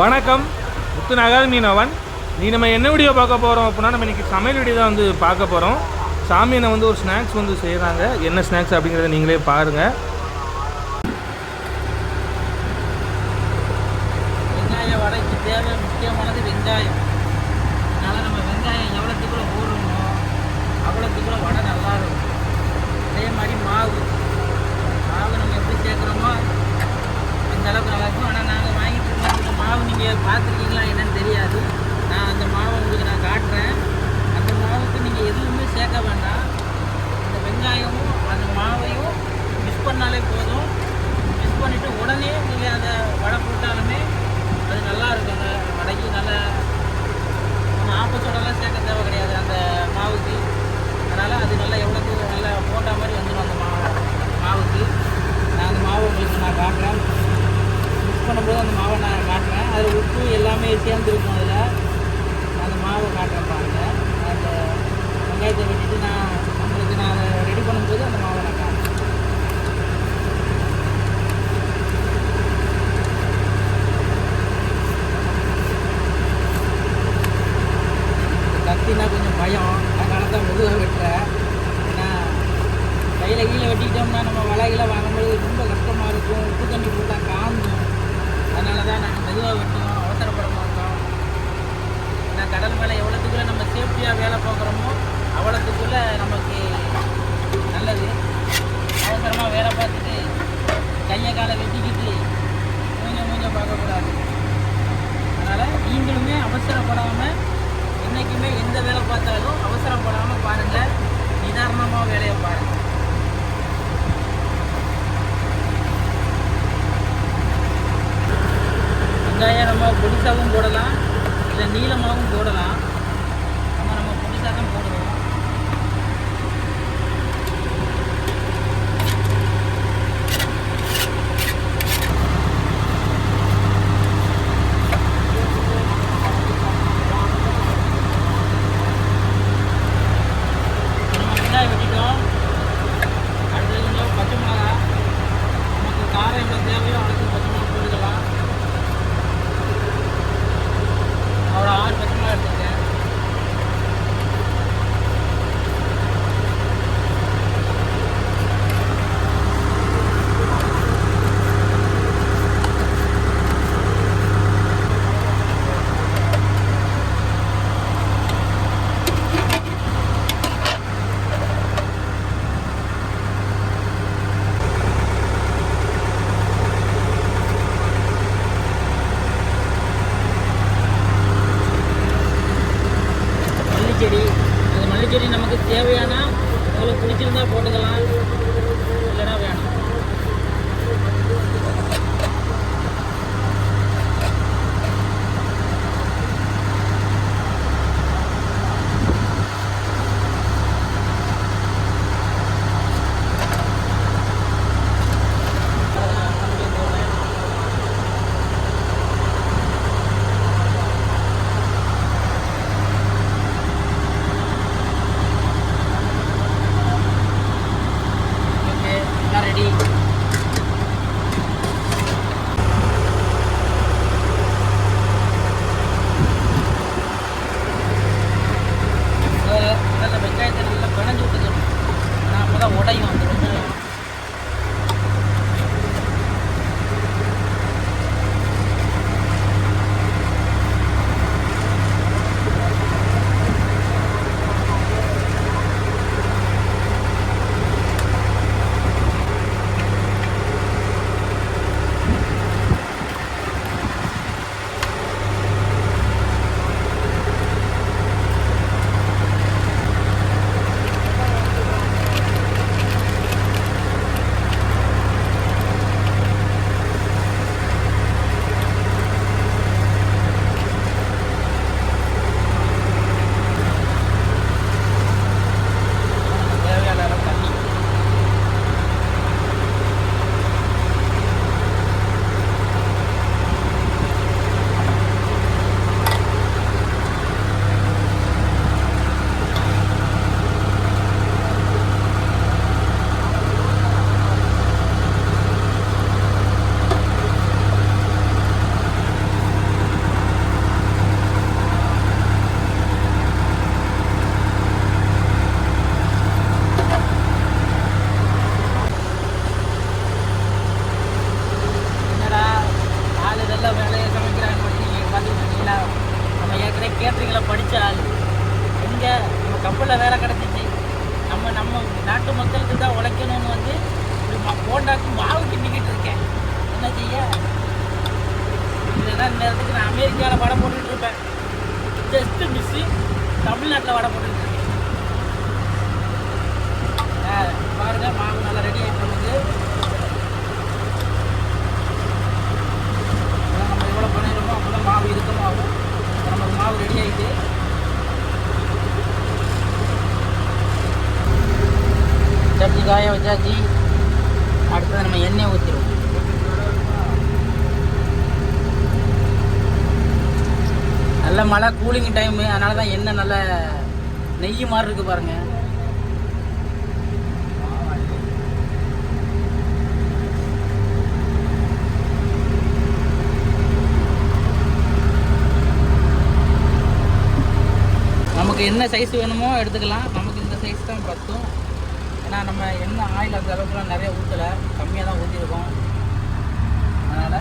வணக்கம். முத்துநகர் மீனவன். நீ நம்ம என்ன வீடியோ பார்க்க போகிறோம் அப்படின்னா நம்ம இன்றைக்கி சமையல் வீடியோ தான் வந்து பார்க்க போகிறோம் சாமியனை வந்து ஒரு ஸ்நாக்ஸ் வந்து செய்கிறாங்க என்ன ஸ்நாக்ஸ் அப்படிங்கிறத நீங்களே பாருங்கள் patria. கட்டிக்கிட்டோம்னா நம்ம வலைகளை வாங்கும்போது ரொம்ப கஷ்டமாக இருக்கும். உப்பு தண்ணி போட்டால் காணும் அதனால தான் நாங்கள் மெதுவாக வெட்டோம் அவசரப்பட மாட்டோம். ஏன்னா கடல் மேலே எவ்வளோத்துக்குள்ளே நம்ம சேஃப்டியாக வேலை பார்க்குறோமோ அவ்வளோத்துக்குள்ளே நமக்கு நல்லது. அவசரமாக வேலை பார்த்துட்டு கையை காலை வெட்டிக்கிட்டு கொஞ்சம் கொஞ்சம் பார்க்கக்கூடாது. அதனால் நீங்களுமே அவசரப்படாமல் என்றைக்குமே எந்த வேலை பார்த்தாலும் அவசரப்படாமல் பாருங்கள் பீஸாவும் போடலாம் இல்லை நீளமாகவும் போடலாம். ஜஸ்ட்டு தமிழ்நாட்டில் வடை போட்டுருக்கு ஆ, பாருங்க மாவு நல்லா ரெடி ஆகிட்டு வந்து நம்ம எவ்வளோ பண்ணிடுமோ அப்போ தான் மாவு இருக்கமாக ஆகும் நமக்கு மாவு ரெடி ஆகிட்டு சட்னி காய வச்சாச்சு. அடுத்தது நம்ம எண்ணெய் ஊற்றிடுவோம் நல்ல மழை கூலிங் டைமு அதனால தான் எண்ணெய் நல்ல நெய் மாதிரி இருக்கு பாருங்க. நமக்கு என்ன சைஸ் வேணுமோ எடுத்துக்கலாம். நமக்கு இந்த சைஸ் தான் பத்தும். ஏன்னா நம்ம என்ன ஆயில் அந்த அளவுக்குலாம் நிறைய ஊற்றலை கம்மியாக தான் ஊற்றிருக்கோம் அதனால்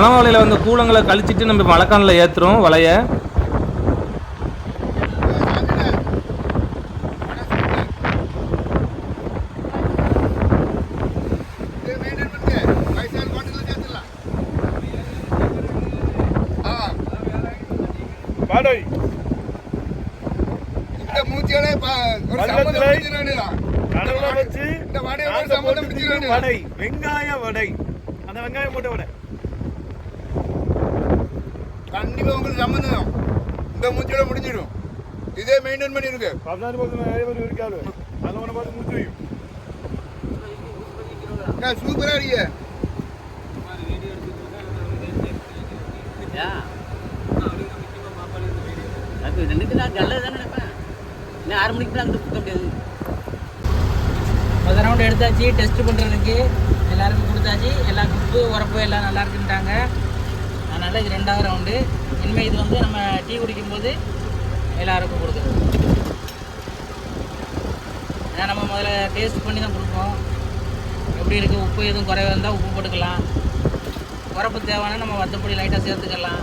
கனவு வலையில் வந்து கூலங்களை கழிச்சிட்டு நம்ம மழைக்கானில் ஏற்றுறோம் வலைய. வெங்காய வடை. அந்த வெங்காயம் போட்ட வடை. கண்டிப்பா உங்களுக்கு சம்மந்தம் இந்த மூச்சியோட முடிஞ்சிடும். இதே மெயின்டைன் பண்ணிருங்க. பதினாறு பேர் இருக்காது அதில் ஒன்று பார்த்து முடிச்சு வையும். சூப்பரா இருக்கீங்க. அது நான் நல்லது தானே நினைப்பேன். இன்னும் ஆறு மணிக்கு தான் அங்கிட்டு சுத்த முடியாது. முதல் ரவுண்ட் எடுத்தாச்சு டெஸ்ட் பண்ணுறதுக்கு எல்லாருக்கும் கொடுத்தாச்சு. எல்லாம் உப்பு உரப்பு எல்லாம் நல்லா இருக்குன்ட்டாங்க. அதனால் இது ரெண்டாவது ரவுண்டு இனிமேல் இது வந்து நம்ம டீ குடிக்கும்போது எல்லாருக்கும் கொடுக்குறது ஏன்னா நம்ம முதல்ல டேஸ்ட் பண்ணி தான் கொடுப்போம். எப்படி இருக்குது உப்பு எதுவும் குறைவாக இருந்தால் உப்பு போட்டுக்கலாம். உரப்பு தேவைன்னா நம்ம வத்தப்பொடி லைட்டாக சேர்த்துக்கலாம்.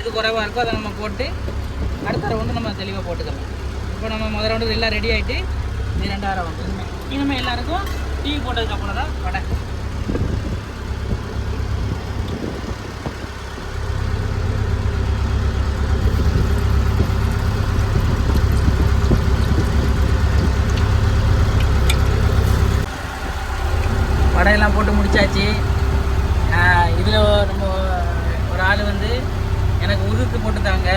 எது குறைவாக இருக்கோ அதை நம்ம போட்டு அடுத்த ரவுண்டு நம்ம தெளிவாக போட்டுக்கலாம். இப்போ நம்ம முதல் ரவுண்டு எல்லாம் ரெடி ஆகிட்டு இது ரெண்டாவது ரவுண்டு இனிமே இனிமேல் எல்லாருக்கும் டீ போட்டதுக்கப்புறம் தான் வடை கடையெல்லாம் போட்டு முடிச்சாச்சு. இதில் நம்ம ஒரு ஆள் வந்து எனக்கு உதுத்து போட்டு தாங்க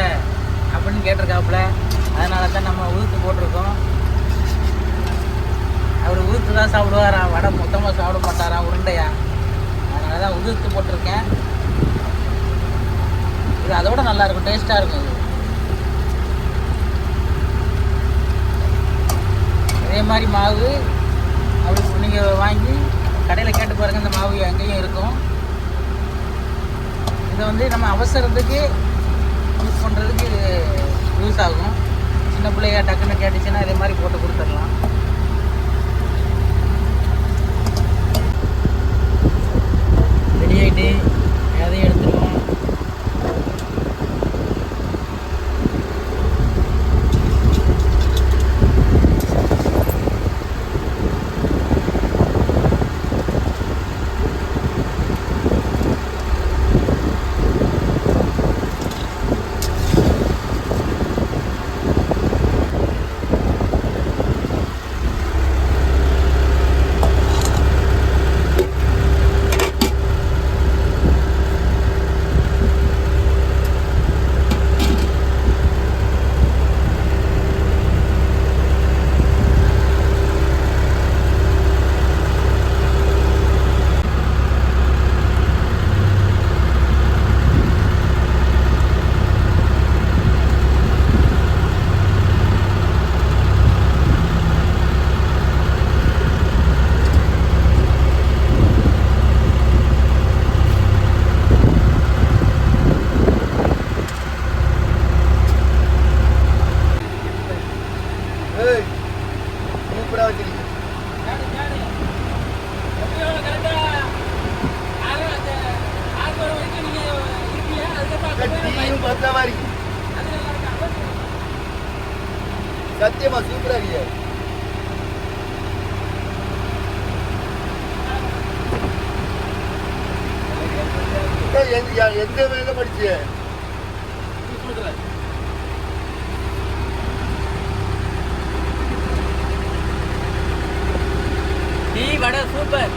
அப்படின்னு கேட்டிருக்காப்புல. அதனால தான் நம்ம உதுத்து போட்டிருக்கோம். அவர் உதுத்து தான் சாப்பிடுவாராம் வடை மொத்தமாக சாப்பிட மாட்டாராம் உருண்டையா? அதனால தான் உதுத்து போட்டிருக்கேன். இது அதோட நல்லா இருக்கும் டேஸ்ட்டாக இருக்கும் இது. அதே மாதிரி மாவு அப்படி நீங்கள் வாங்கி கடையில் கேட்டு பாருங்க இந்த மாவு எங்கேயும் இருக்கும் இதை வந்து நம்ம அவசரத்துக்கு யூஸ் பண்ணுறதுக்கு யூஸ் ஆகும். சின்ன பிள்ளைய டக்குன்னு கேட்டுச்சுன்னா இதே மாதிரி போட்டு கொடுத்துடலாம். ரெடி ஆகிட்டு எதையும் எடுத்துருவோம் ஏய் சூப்பராக வச்சிருக்கீங்க யாரு, யாரு? எப்படியோ correct ஆ ஆறு, அந்த ஆறு மணி வரைக்கும் நீங்க இருப்பீங்க. அதுக்கப்புறம் அங்க போய் நம்ம டீயும் பத்தா மாதிரி அது நல்லா இருக்கு. அதான் சத்தியமா சூப்பரா இருக்கு ஏய், எந்த வேலை படிச்சிய டீ வடை சூப்பர்.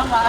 ஆமா.